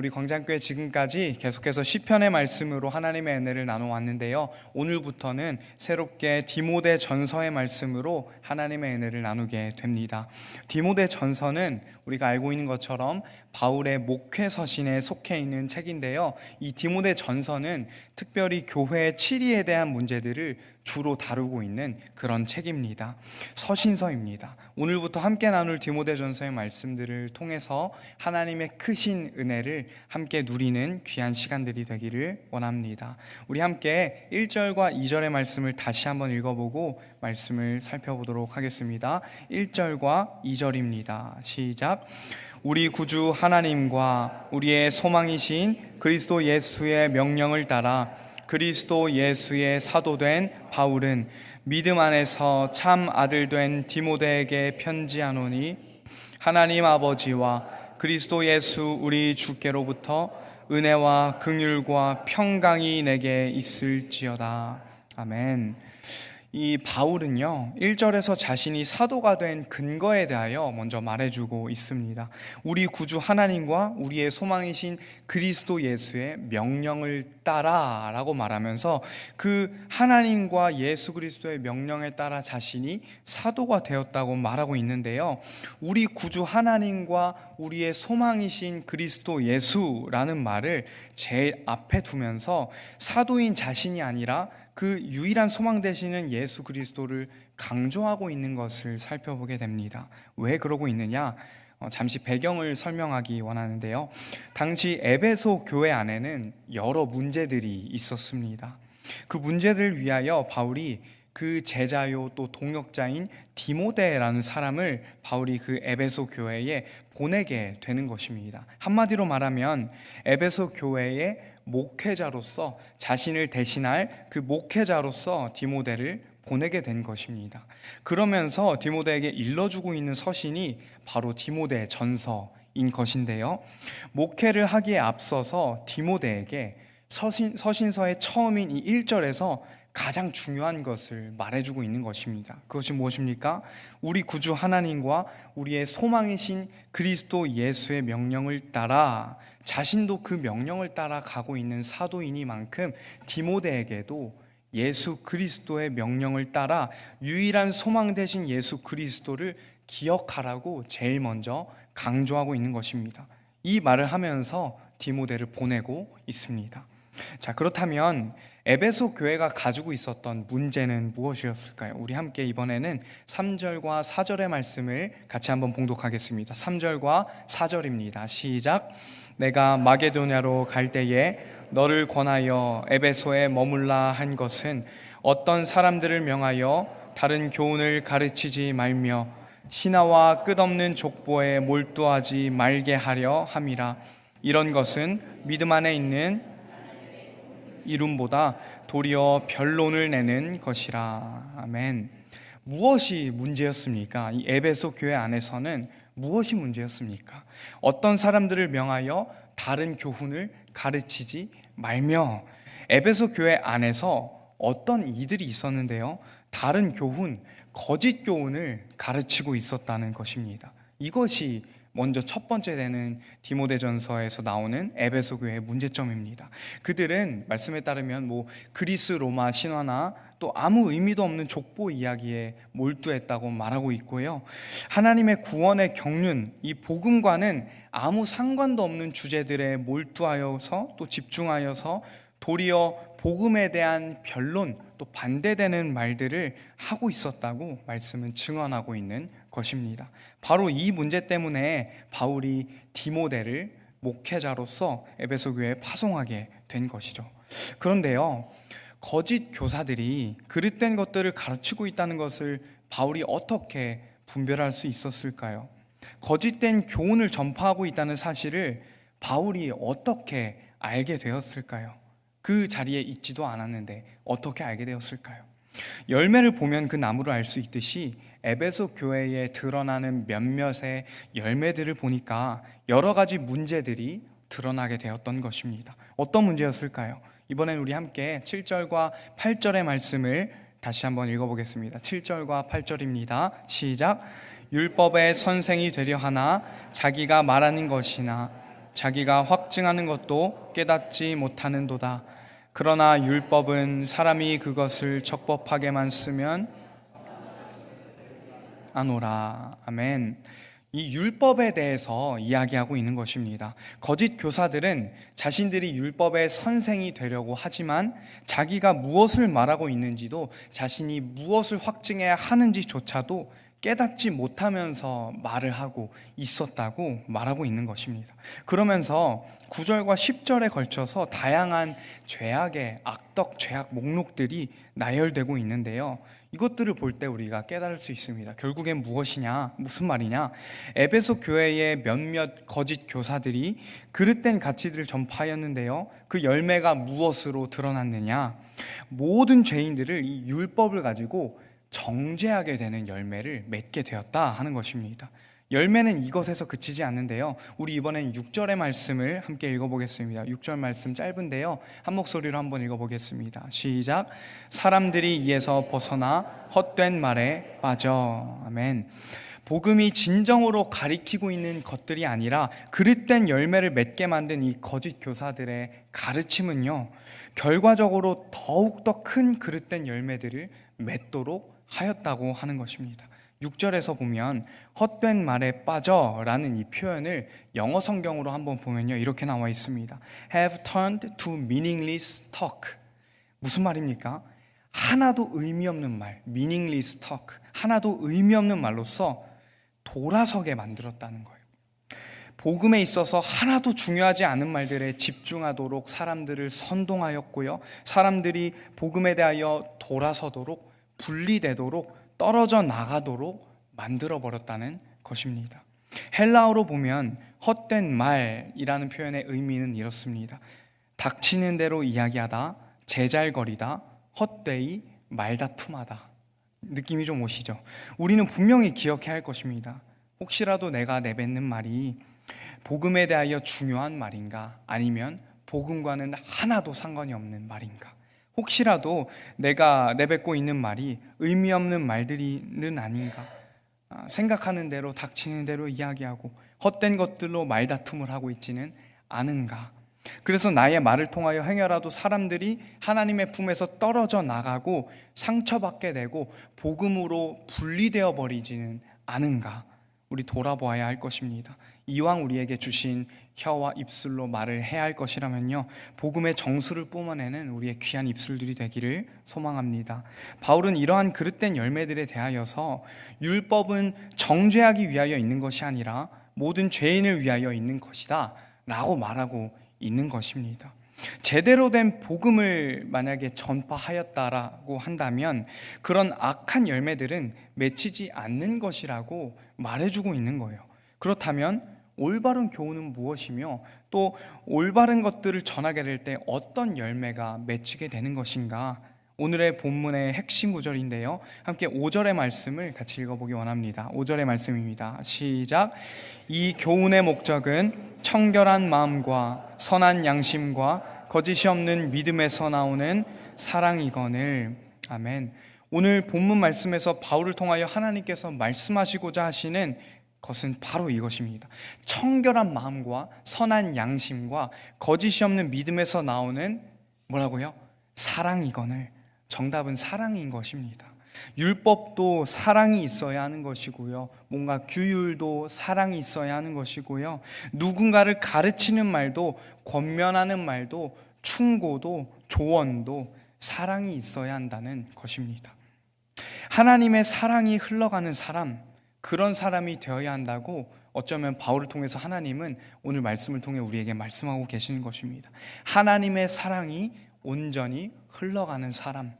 우리 광장교회 지금까지 계속해서 시편의 말씀으로 하나님의 은혜를 나눠 왔는데요. 오늘부터는 새롭게 디모데 전서의 말씀으로 하나님의 은혜를 나누게 됩니다. 디모데 전서는 우리가 알고 있는 것처럼 바울의 목회 서신에 속해 있는 책인데요. 이 디모데 전서는 특별히 교회의 치리에 대한 문제들을 주로 다루고 있는 그런 책입니다. 서신서입니다. 오늘부터 함께 나눌 디모데전서의 말씀들을 통해서 하나님의 크신 은혜를 함께 누리는 귀한 시간들이 되기를 원합니다. 우리 함께 1절과 2절의 말씀을 다시 한번 읽어보고 말씀을 살펴보도록 하겠습니다. 1절과 2절입니다. 시작. 우리 구주 하나님과 우리의 소망이신 그리스도 예수의 명령을 따라 그리스도 예수의 사도된 바울은 믿음 안에서 참 아들 된 디모데에게 편지하노니 하나님 아버지와 그리스도 예수 우리 주께로부터 은혜와 긍휼과 평강이 내게 있을지어다. 아멘. 이 바울은요, 1절에서 자신이 사도가 된 근거에 대하여 먼저 말해주고 있습니다. 우리 구주 하나님과 우리의 소망이신 그리스도 예수의 명령을 따라 라고 말하면서 그 하나님과 예수 그리스도의 명령에 따라 자신이 사도가 되었다고 말하고 있는데요. 우리 구주 하나님과 우리의 소망이신 그리스도 예수라는 말을 제일 앞에 두면서 사도인 자신이 아니라 그 유일한 소망 되시는 예수 그리스도를 강조하고 있는 것을 살펴보게 됩니다. 왜 그러고 있느냐? 어, 잠시 배경을 설명하기 원하는데요. 당시 에베소 교회 안에는 여러 문제들이 있었습니다. 그 문제들을 위하여 바울이 그 제자요 또 동역자인 디모데라는 사람을 바울이 그 에베소 교회에 보내게 되는 것입니다. 한마디로 말하면 에베소 교회의 목회자로서 자신을 대신할 그 목회자로서 디모데를 보내게 된 것입니다. 그러면서 디모데에게 일러주고 있는 서신이 바로 디모데 전서인 것인데요. 목회를 하기에 앞서서 디모데에게 서신, 서신서의 처음인 이 1절에서 가장 중요한 것을 말해주고 있는 것입니다. 그것이 무엇입니까? 우리 구주 하나님과 우리의 소망이신 그리스도 예수의 명령을 따라 자신도 그 명령을 따라 가고 있는 사도이니만큼 디모데에게도 예수 그리스도의 명령을 따라 유일한 소망 되신 예수 그리스도를 기억하라고 제일 먼저 강조하고 있는 것입니다. 이 말을 하면서 디모데를 보내고 있습니다. 자, 그렇다면 에베소 교회가 가지고 있었던 문제는 무엇이었을까요? 우리 함께 이번에는 3절과 4절의 말씀을 같이 한번 봉독하겠습니다. 3절과 4절입니다. 시작. 내가 마게도냐로 갈 때에 너를 권하여 에베소에 머물라 한 것은 어떤 사람들을 명하여 다른 교훈을 가르치지 말며 신하와 끝없는 족보에 몰두하지 말게 하려 함이라. 이런 것은 믿음 안에 있는 이름보다 도리어 변론을 내는 것이라. 아멘. 무엇이 문제였습니까? 이 에베소 교회 안에서는 무엇이 문제였습니까? 어떤 사람들을 명하여 다른 교훈을 가르치지 말며 에베소 교회 안에서 어떤 이들이 있었는데요. 다른 교훈, 거짓 교훈을 가르치고 있었다는 것입니다. 이것이 먼저 첫 번째 되는 디모데전서에서 나오는 에베소 교회의 문제점입니다. 그들은 말씀에 따르면 뭐 그리스 로마 신화나 또 아무 의미도 없는 족보 이야기에 몰두했다고 말하고 있고요. 하나님의 구원의 경륜, 이 복음과는 아무 상관도 없는 주제들에 몰두하여서 또 집중하여서 도리어 복음에 대한 변론 또 반대되는 말들을 하고 있었다고 말씀은 증언하고 있는 것입니다. 바로 이 문제 때문에 바울이 디모데를 목회자로서 에베소 교회에 파송하게 된 것이죠. 그런데요. 거짓 교사들이 그릇된 것들을 가르치고 있다는 것을 바울이 어떻게 분별할 수 있었을까요? 거짓된 교훈을 전파하고 있다는 사실을 바울이 어떻게 알게 되었을까요? 그 자리에 있지도 않았는데 어떻게 알게 되었을까요? 열매를 보면 그 나무를 알 수 있듯이 에베소 교회에 드러나는 몇몇의 열매들을 보니까 여러 가지 문제들이 드러나게 되었던 것입니다. 어떤 문제였을까요? 이번엔 우리 함께 7절과 8절의 말씀을 다시 한번 읽어보겠습니다. 7절과 8절입니다. 시작. 율법의 선생이 되려 하나 자기가 말하는 것이나 자기가 확증하는 것도 깨닫지 못하는도다. 그러나 율법은 사람이 그것을 적법하게만 쓰면 아노라. 아멘. 이 율법에 대해서 이야기하고 있는 것입니다. 거짓 교사들은 자신들이 율법의 선생이 되려고 하지만 자기가 무엇을 말하고 있는지도 자신이 무엇을 확증해야 하는지조차도 깨닫지 못하면서 말을 하고 있었다고 말하고 있는 것입니다. 그러면서 9절과 10절에 걸쳐서 다양한 죄악의 악덕 죄악 목록들이 나열되고 있는데요. 이것들을 볼 때 우리가 깨달을 수 있습니다. 결국엔 무엇이냐? 무슨 말이냐? 에베소 교회의 몇몇 거짓 교사들이 그릇된 가치들을 전파하였는데요. 그 열매가 무엇으로 드러났느냐? 모든 죄인들을 이 율법을 가지고 정죄하게 되는 열매를 맺게 되었다 하는 것입니다. 열매는 이것에서 그치지 않는데요. 우리 이번엔 6절의 말씀을 함께 읽어보겠습니다. 6절 말씀 짧은데요. 한 목소리로 한번 읽어보겠습니다. 시작. 사람들이 이에서 벗어나 헛된 말에 빠져. 아멘. 복음이 진정으로 가리키고 있는 것들이 아니라 그릇된 열매를 맺게 만든 이 거짓 교사들의 가르침은요. 결과적으로 더욱더 큰 그릇된 열매들을 맺도록 하였다고 하는 것입니다. 6절에서 보면 헛된 말에 빠져라는 이 표현을 영어 성경으로 한번 보면요. 이렇게 나와 있습니다. have turned to meaningless talk. 무슨 말입니까? 하나도 의미 없는 말, meaningless talk. 하나도 의미 없는 말로써 돌아서게 만들었다는 거예요. 복음에 있어서 하나도 중요하지 않은 말들에 집중하도록 사람들을 선동하였고요. 사람들이 복음에 대하여 돌아서도록 분리되도록 떨어져 나가도록 만들어 버렸다는 것입니다. 헬라어로 보면 헛된 말이라는 표현의 의미는 이렇습니다. 닥치는 대로 이야기하다, 제잘거리다, 헛되이 말다툼하다. 느낌이 좀 오시죠? 우리는 분명히 기억해야 할 것입니다. 혹시라도 내가 내뱉는 말이 복음에 대하여 중요한 말인가? 아니면 복음과는 하나도 상관이 없는 말인가? 혹시라도 내가 내뱉고 있는 말이 의미 없는 말들이는 아닌가? 아, 생각하는 대로 닥치는 대로 이야기하고 헛된 것들로 말다툼을 하고 있지는 않은가? 그래서 나의 말을 통하여 행여라도 사람들이 하나님의 품에서 떨어져 나가고 상처받게 되고 복음으로 분리되어 버리지는 않은가? 우리 돌아보아야 할 것입니다. 이왕 우리에게 주신 혀와 입술로 말을 해야 할 것이라면요. 복음의 정수를 뿜어내는 우리의 귀한 입술들이 되기를 소망합니다. 바울은 이러한 그릇된 열매들에 대하여서 율법은 정죄하기 위하여 있는 것이 아니라 모든 죄인을 위하여 있는 것이다. 라고 말하고 있는 것입니다. 제대로 된 복음을 만약에 전파하였다라고 한다면 그런 악한 열매들은 맺히지 않는 것이라고 말해주고 있는 거예요. 그렇다면 올바른 교훈은 무엇이며 또 올바른 것들을 전하게 될 때 어떤 열매가 맺히게 되는 것인가? 오늘의 본문의 핵심 구절인데요. 함께 5절의 말씀을 같이 읽어보기 원합니다. 5절의 말씀입니다. 시작. 이 교훈의 목적은 청결한 마음과 선한 양심과 거짓이 없는 믿음에서 나오는 사랑이거늘. 아멘. 오늘 본문 말씀에서 바울을 통하여 하나님께서 말씀하시고자 하시는 것은 바로 이것입니다. 청결한 마음과 선한 양심과 거짓이 없는 믿음에서 나오는 뭐라고요? 사랑이거늘. 정답은 사랑인 것입니다. 율법도 사랑이 있어야 하는 것이고요. 뭔가 규율도 사랑이 있어야 하는 것이고요. 누군가를 가르치는 말도 권면하는 말도 충고도 조언도 사랑이 있어야 한다는 것입니다. 하나님의 사랑이 흘러가는 사람, 그런 사람이 되어야 한다고 어쩌면 바울을 통해서 하나님은 오늘 말씀을 통해 우리에게 말씀하고 계시는 것입니다. 하나님의 사랑이 온전히 흘러가는 사람.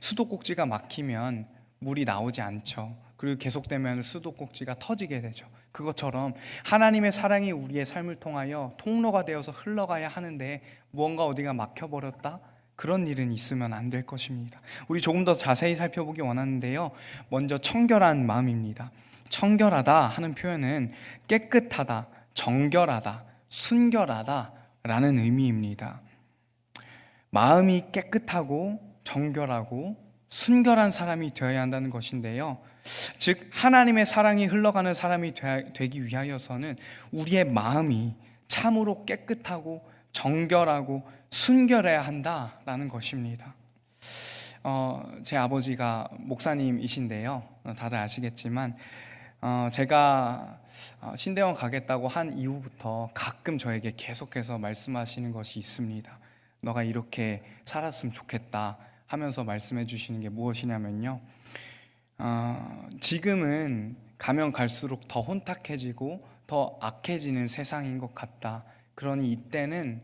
수도꼭지가 막히면 물이 나오지 않죠. 그리고 계속되면 수도꼭지가 터지게 되죠. 그것처럼 하나님의 사랑이 우리의 삶을 통하여 통로가 되어서 흘러가야 하는데 무언가 어디가 막혀버렸다? 그런 일은 있으면 안 될 것입니다. 우리 조금 더 자세히 살펴보기 원하는데요. 먼저 청결한 마음입니다. 청결하다 하는 표현은 깨끗하다, 정결하다, 순결하다 라는 의미입니다. 마음이 깨끗하고 정결하고 순결한 사람이 되어야 한다는 것인데요. 즉 하나님의 사랑이 흘러가는 사람이 되기 위하여서는 우리의 마음이 참으로 깨끗하고 정결하고 순결해야 한다라는 것입니다. 어, 제 아버지가 목사님이신데요. 어, 다들 아시겠지만 어, 제가 어, 신대원 가겠다고 한 이후부터 가끔 저에게 계속해서 말씀하시는 것이 있습니다. 너가 이렇게 살았으면 좋겠다 하면서 말씀해 주시는 게 무엇이냐면요. 어, 지금은 가면 갈수록 더 혼탁해지고 더 악해지는 세상인 것 같다. 그러니 이때는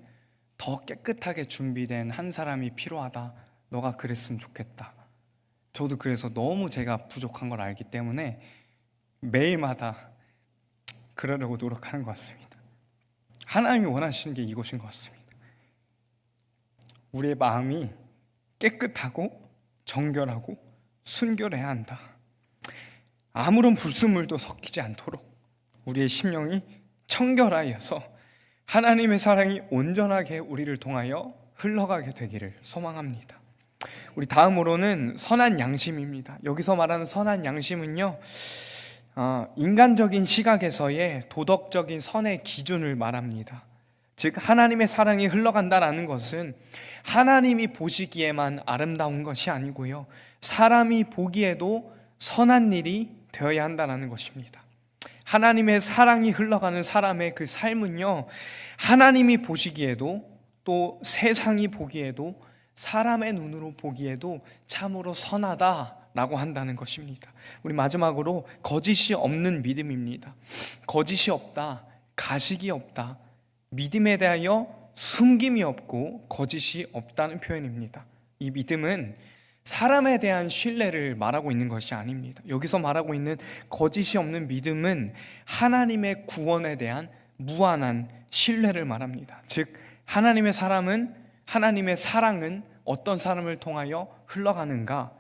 더 깨끗하게 준비된 한 사람이 필요하다. 너가 그랬으면 좋겠다. 저도 그래서 너무 제가 부족한 걸 알기 때문에 매일마다 그러려고 노력하는 것 같습니다. 하나님이 원하시는 게 이것인 것 같습니다. 우리의 마음이 깨끗하고 정결하고 순결해야 한다. 아무런 불순물도 섞이지 않도록 우리의 심령이 청결하여서 하나님의 사랑이 온전하게 우리를 통하여 흘러가게 되기를 소망합니다. 우리 다음으로는 선한 양심입니다. 여기서 말하는 선한 양심은요, 어, 인간적인 시각에서의 도덕적인 선의 기준을 말합니다. 즉, 하나님의 사랑이 흘러간다라는 것은 하나님이 보시기에만 아름다운 것이 아니고요, 사람이 보기에도 선한 일이 되어야 한다는 것입니다. 하나님의 사랑이 흘러가는 사람의 그 삶은요, 하나님이 보시기에도 또 세상이 보기에도 사람의 눈으로 보기에도 참으로 선하다라고 한다는 것입니다. 우리 마지막으로 거짓이 없는 믿음입니다. 거짓이 없다, 가식이 없다, 믿음에 대하여 숨김이 없고 거짓이 없다는 표현입니다. 이 믿음은 사람에 대한 신뢰를 말하고 있는 것이 아닙니다. 여기서 말하고 있는 거짓이 없는 믿음은 하나님의 구원에 대한 무한한 신뢰를 말합니다. 즉, 하나님의 사람은, 하나님의 사랑은 어떤 사람을 통하여 흘러가는가?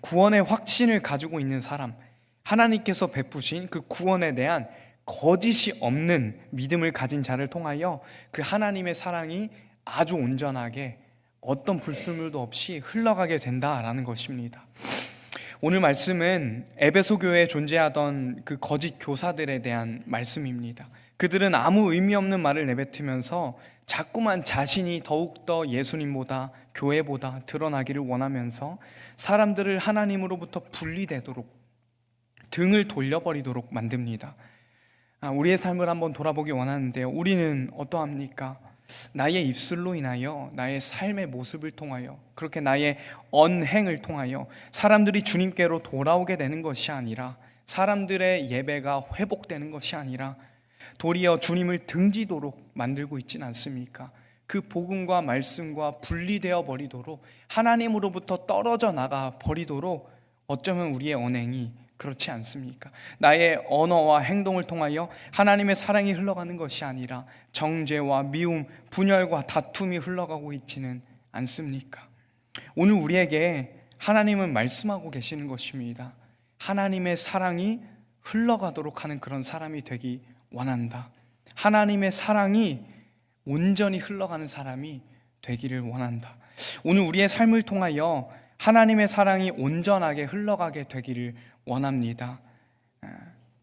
구원의 확신을 가지고 있는 사람, 하나님께서 베푸신 그 구원에 대한 거짓이 없는 믿음을 가진 자를 통하여 그 하나님의 사랑이 아주 온전하게 어떤 불순물도 없이 흘러가게 된다라는 것입니다. 오늘 말씀은 에베소 교회에 존재하던 그 거짓 교사들에 대한 말씀입니다. 그들은 아무 의미 없는 말을 내뱉으면서 자꾸만 자신이 더욱더 예수님보다 교회보다 드러나기를 원하면서 사람들을 하나님으로부터 분리되도록 등을 돌려버리도록 만듭니다. 아, 우리의 삶을 한번 돌아보기 원하는데요. 우리는 어떠합니까? 나의 입술로 인하여 나의 삶의 모습을 통하여 그렇게 나의 언행을 통하여 사람들이 주님께로 돌아오게 되는 것이 아니라 사람들의 예배가 회복되는 것이 아니라 도리어 주님을 등지도록 만들고 있지는 않습니까? 그 복음과 말씀과 분리되어 버리도록 하나님으로부터 떨어져 나가 버리도록 어쩌면 우리의 언행이 그렇지 않습니까? 나의 언어와 행동을 통하여 하나님의 사랑이 흘러가는 것이 아니라 정죄와 미움, 분열과 다툼이 흘러가고 있지는 않습니까? 오늘 우리에게 하나님은 말씀하고 계시는 것입니다. 하나님의 사랑이 흘러가도록 하는 그런 사람이 되기 원한다. 하나님의 사랑이 온전히 흘러가는 사람이 되기를 원한다. 오늘 우리의 삶을 통하여 하나님의 사랑이 온전하게 흘러가게 되기를 원합니다.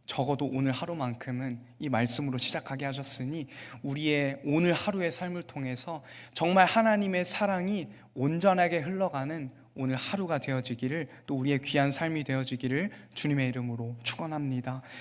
적어도 오늘 하루만큼은 이 말씀으로 시작하게 하셨으니 우리의 오늘 하루의 삶을 통해서 정말 하나님의 사랑이 온전하게 흘러가는 오늘 하루가 되어지기를 또 우리의 귀한 삶이 되어지기를 주님의 이름으로 축원합니다.